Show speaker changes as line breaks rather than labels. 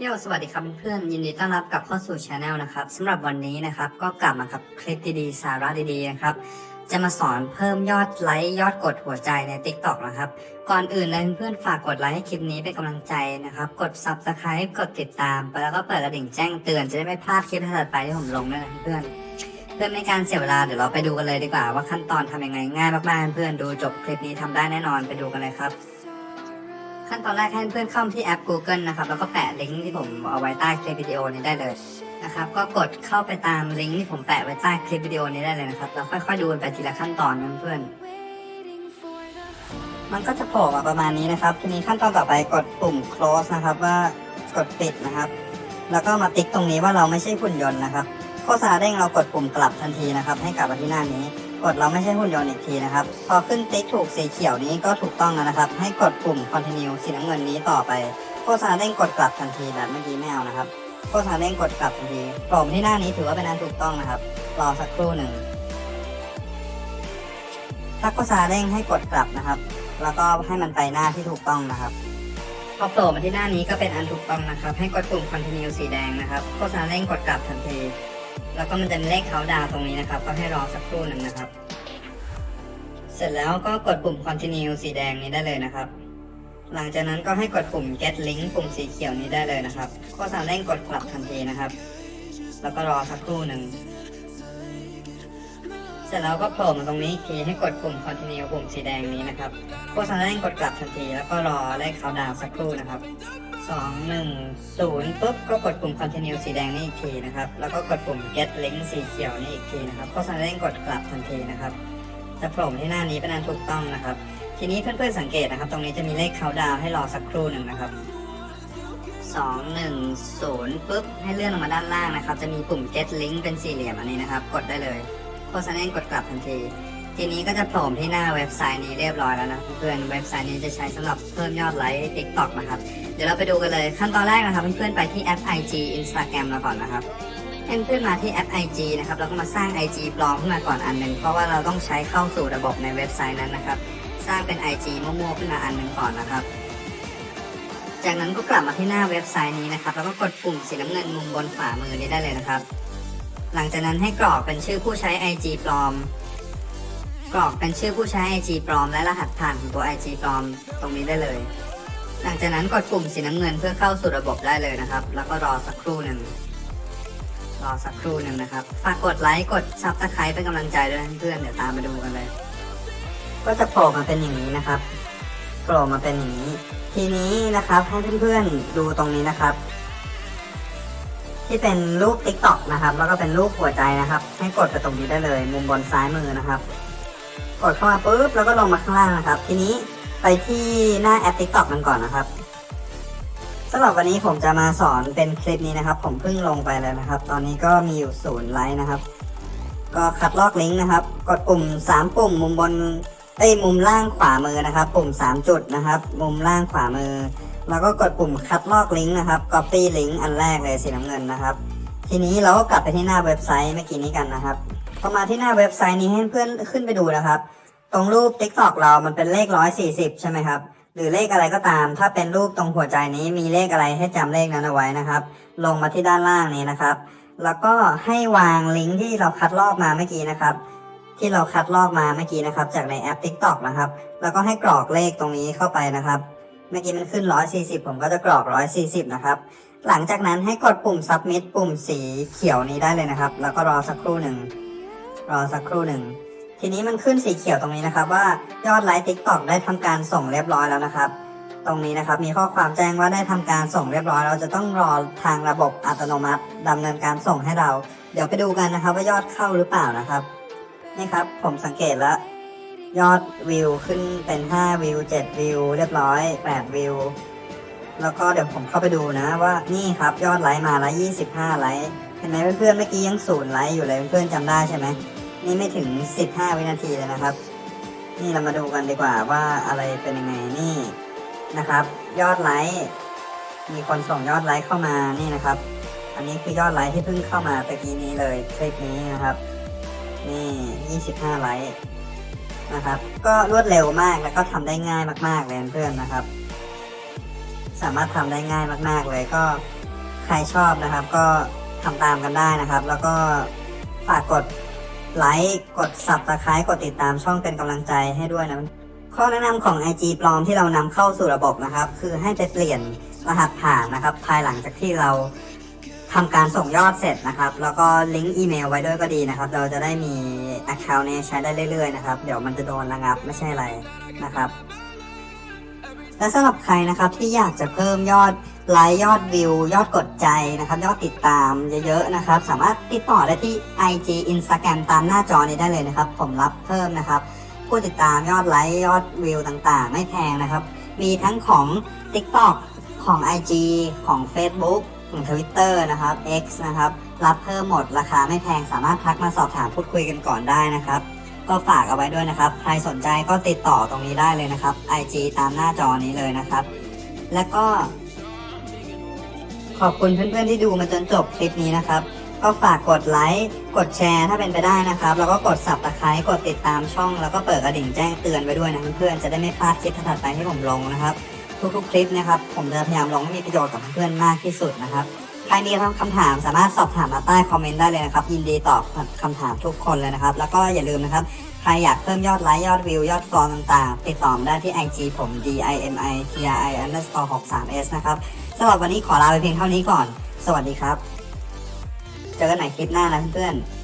โยสวัสดีครับเพื่อนยินดีต้อนรับกลับเข้าสู่ช anel นะครับสำหรับวันนี้นะครับก็กลับมากับคลิปดีๆสาระดีๆนะครับจะมาสอนเพิ่มยอดไลค์ยอดกดหัวใจใน TikTok นะครับ ก่อนอื่นเลยเพื่อนฝากกดไลค์ให้คลิปนี้เป็นกำลังใจนะครับ กด Subscribe กดติดตาม แล้วก็เปิดกระดิ่งแจ้งเตือนจะได้ไม่พลาดคลิปถัดไปที่ผมลงด้วยนะเพื่อนเพื่อไม่การเสียเวลาเดี๋ยวเราไปดูกันเลยดีกว่า ว่าขั้นตอนทำยังไงง่ายมากๆเพื่อนดูจบคลิปนี้ทำได้แน่นอนไปดูกันเลยครับ ขั้นตอนแรกให้เพื่อนเข้าที่แอป Google นะครับ แล้วก็แปะลิงก์ที่ผมเอาไว้ใต้คลิปวิดีโอนี้ได้เลยนะครับ ก็กดเข้าไปตามลิงก์ที่ผมแปะไว้ใต้คลิปวิดีโอนี้ได้เลยนะครับ แล้วค่อยๆดูไปทีละขั้นตอนนะเพื่อน มันก็จะโผล่มาประมาณนี้นะครับ ทีนี้ขั้นตอนต่อไปกดปุ่ม close นะครับ ว่ากดปิดนะครับ แล้วก็มาติ๊กตรงนี้ว่าเราไม่ใช่หุ่นยนต์นะครับ โฆษณาเด้งเรากดปุ่มกลับทันทีนะครับ ให้กลับมาที่หน้านี้ กดเราไม่ใช่หุ่นยนต์อีกทีนะครับ พอขึ้นติ๊กถูกสีเขียวนี้ก็ถูกต้องแล้วนะครับ ให้กดปุ่ม continue สีน้ำเงินนี้ต่อไป โฆษณาเด้งกดกลับทันทีแบบเมื่อกี้ไม่เอานะครับ โฆษณาเด้งกดกลับทันทีโผล่มที่หน้านี้ถือว่าเป็นอันถูกต้องนะครับ รอสักครู่หนึ่ง ถ้าโฆษณาเด้งให้กดกลับนะครับ แล้วก็ให้มันไปหน้าที่ถูกต้องนะครับพอโผล่มาที่หน้านี้ก็เป็นอันถูกต้องนะครับ ให้กดปุ่ม continue สีแดงนะครับ โฆษณาเด้งกดกลับทันที แล้วก็มันจะมีเลขเขาดาวตรงนี้นะครับ ก็ให้รอสักครู่หนึ่งนะครับ เสร็จแล้วก็กดปุ่ม continue สีแดงนี้ได้เลยนะครับ หลังจากนั้นก็ให้กดปุ่ม get link ปุ่มสีเขียวนี้ได้เลยนะครับโฆษณาเร่งกดกลับทันทีนะครับ แล้วก็รอสักครู่หนึ่งเสร็จแล้วก็โผล่มาตรงนี้อีกทีให้กดปุ่ม continue ปุ่มสีแดงนี้นะครับโฆษณาเร่งกดกลับทันที แล้วก็รอเลขเขาดาวสักครู่นะครับ สองหนึ่งศูนย์ปุ๊บก็กดปุ่ม continue สีแดงนี่อีกทีนะครับ แล้วก็กดปุ่ม get link สีเขียวนี่อีกทีนะครับโฆษณาเร่งกดกลับทันทีนะครับจะโผล่ที่หน้านี้เป็นอันถูกต้องนะครับ ทีนี้เพื่อนๆสังเกตนะครับ ตรงนี้จะมีเลขเขาดาวให้รอสักครู่หนึ่งนะครับสองหนึ่งศูนย์ปุ๊บให้เลื่อนลงมาด้านล่างนะครับ จะมีปุ่ม get link เป็นสี่เหลี่ยมอันนี้นะครับ กดได้เลยโฆษณาเร่งกดกลับทันที ทีนี้ก็จะโผล่ที่หน้าเว็บไซต์นี้เรียบร้อยแล้วนะเพื่อนเว็บไซต์นี้จะใช้สำหรับเพิ่มยอดไลค์ TikTok นะครับ เดี๋ยวเราไปดูกันเลยขั้นตอนแรกนะครับเพื่อนๆไปที่แอป IG Instagram เราก่อนนะครับให้เพื่อนๆมาที่แอป IG นะครับแล้วก็มาสร้าง IG ปลอมขึ้นมาก่อนอันหนึ่งเพราะว่าเราต้องใช้เข้าสู่ระบบในเว็บไซต์นั้นนะครับ สร้างเป็น IG มั่วๆขึ้นมาอันหนึ่งก่อนนะครับจากนั้นก็กลับมาที่หน้าเว็บไซต์นี้นะครับ แล้วก็กดปุ่มสีน้ำเงินมุมบนขวามือนี้ได้เลยนะครับ หลังจากนั้นให้กรอกเป็นชื่อผู้ใช้ IG ปลอม กรอกเป็นชื่อผู้ใช้ IG ปลอมและรหัสผ่านของตัว IG ปลอมตรงนี้ได้เลย หลังจากนั้นกดปุ่มสีน้ำเงินเพื่อเข้าสู่ระบบได้เลยนะครับ แล้วก็รอสักครู่หนึ่งรอสักครู่หนึ่งนะครับ ฝากกดไลค์กดซับสไครป์เป็นกำลังใจด้วยเพื่อนเดี๋ยวตามมาดูกันเลย ก็จะโผล่มาเป็นอย่างนี้นะครับโผล่มาเป็นอย่างนี้ ทีนี้นะครับให้เพื่อนๆดูตรงนี้นะครับ ที่เป็นรูป t ิ k t o k นะครับ แล้วก็เป็นรูปหัวใจนะครับ ให้กดไปตรงนี้ได้เลย มุมบนซ้ายมือนะครับ กดเข้ามาปุ๊บแล้วก็ลงมาข้างล่างนะครับ ทีนี้ไปที่หน้าแอป TikTok กันก่อนนะครับสำหรับวันนี้ผมจะมาสอนเป็นคลิปนี้นะครับ ผมเพิ่งลงไปแล้วนะครับ ตอนนี้ก็มีอยู่ศูนย์ไลค์นะครับ ก็คัดลอกลิงก์นะครับ กดปุ่ม 3 ปุ่มมุมบนเอ้ยมุมล่างขวามือนะครับ ปุ่ม 3 จุดนะครับ มุมล่างขวามือ แล้วก็กดปุ่มคัดลอกลิงก์นะครับ copy ลิงก์อันแรกเลยสีน้ำเงินนะครับ ทีนี้เราก็กลับไปที่หน้าเว็บไซต์เมื่อกี้นี้กันนะครับ พอมาที่หน้าเว็บไซต์นี้ให้เพื่อนขึ้นไปดูนะครับ ตรงรูป TikTok เรามันเป็นเลข140ใช่ไหมครับ หรือเลขอะไรก็ตาม ถ้าเป็นรูปตรงหัวใจนี้มีเลขอะไรให้จำเลขนั้นเอาไว้นะครับ ลงมาที่ด้านล่างนี้นะครับ แล้วก็ให้วางลิงก์ที่เราคัดลอกมาเมื่อกี้นะครับ ที่เราคัดลอกมาเมื่อกี้นะครับ จากในแอป TikTok นะครับ แล้วก็ให้กรอกเลขตรงนี้เข้าไปนะครับ เมื่อกี้มันขึ้น 140 ผมก็จะกรอก 140 นะครับหลังจากนั้นให้กดปุ่ม submit ปุ่มสีเขียวนี้ได้เลยนะครับ แล้วก็รอสักครู่หนึ่ง รอสักครู่หนึ่ง ทีนี้มันขึ้นสีเขียวตรงนี้นะครับ ว่ายอดไลค์ TikTok ได้ทำการส่งเรียบร้อยแล้วนะครับ ตรงนี้นะครับมีข้อความแจ้งว่าได้ทำการส่งเรียบร้อย เราจะต้องรอทางระบบอัตโนมัติดำเนินการส่งให้เรา เดี๋ยวไปดูกันนะครับ ว่ายอดเข้าหรือเปล่านะครับนี่ครับผมสังเกตแล้วยอดวิวขึ้นเป็น 5 วิว 7 วิว เรียบร้อย 8 วิว แล้วก็เดี๋ยวผมเข้าไปดูนะว่านี่ครับยอดไลค์มาแล้ว25 ไลค์ เห็นไหมเพื่อนๆเมื่อกี้ยังศูนย์ไลค์อยู่เลยเพื่อนๆจำได้ใช่ไหม นี่ไม่ถึง 15 วินาทีเลยนะครับ นี่เรามาดูกันดีกว่าว่าอะไรเป็นยังไงนี่นะครับ ยอดไลค์มีคนส่งยอดไลค์เข้ามานี่นะครับ อันนี้คือยอดไลค์ที่เพิ่งเข้ามาตะกี้นี้เลยคลิปนี้นะครับ นี่ 25 ไลค์นะครับ ก็รวดเร็วมากแล้วก็ทำได้ง่ายมากๆเลยเพื่อนนะครับ สามารถทำได้ง่ายมาก ๆ เลยก็ใครชอบนะครับ ก็ทำตามกันได้นะครับ แล้วก็ฝากกด ไลค์กด subscribe กดติดตามช่องเป็นกำลังใจให้ด้วยนะข้อแนะนำของ IG ปลอมที่เรานำเข้าสู่ระบบนะครับ คือให้ไปเปลี่ยนรหัสผ่านนะครับ ภายหลังจากที่เราทำการส่งยอดเสร็จนะครับ แล้วก็ลิงก์อีเมลไว้ด้วยก็ดีนะครับ เราจะได้มี Account นี้ใช้ได้เรื่อยๆนะครับ เดี๋ยวมันจะโดนระงับไม่ใช่อะไรนะครับ และสำหรับใครนะครับที่อยากจะเพิ่มยอด ไลค์ยอดวิว ยอดกดใจนะครับ ยอดติดตามเยอะๆนะครับ สามารถติดต่อได้ที่ IG Instagram ตามหน้าจอนี้ได้เลยนะครับ ผมรับเพิ่มนะครับ ผู้ติดตามยอดไลค์ยอดวิวต่างๆ ไม่แพงนะครับ มีทั้งของ TikTok ของ IG ของ Facebook ของ Twitter นะครับ X นะครับ รับเพิ่มหมดราคาไม่แพงสามารถทักมาสอบถามพูดคุยกันก่อนได้นะครับ ก็ฝากเอาไว้ด้วยนะครับ ใครสนใจก็ติดต่อตรงนี้ได้เลยนะครับ IG ตามหน้าจอนี้เลยนะครับ แล้วก็ ขอบคุณเพื่อนๆที่ดูมาจนจบคลิปนี้นะครับ ก็ฝากกดไลค์ กดแชร์ถ้าเป็นไปได้นะครับ แล้วก็กด subscribe กดติดตามช่อง แล้วก็เปิดกระดิ่งแจ้งเตือนไว้ด้วยนะเพื่อนๆจะได้ไม่พลาดคลิปถัดไปที่ผมลงนะครับ ทุกๆคลิปนะครับ ผมจะพยายามลงให้มีประโยชน์กับเพื่อนมากที่สุดนะครับใครมีคำถามสามารถสอบถามมาใต้คอมเมนต์ได้เลยนะครับยินดีตอบคำถามทุกคนเลยนะครับ แล้วก็อย่าลืมนะครับ ใครอยากเพิ่มยอดไลค์ยอดวิว ยอดฟอลต่างๆ ติดต่อได้ที่ IG ผม d i m i t r i underscore 63 s นะครับ สำหรับวันนี้ขอลาไปเพียงเท่านี้ก่อน สวัสดีครับ เจอกันใหม่คลิปหน้านะเพื่อนๆ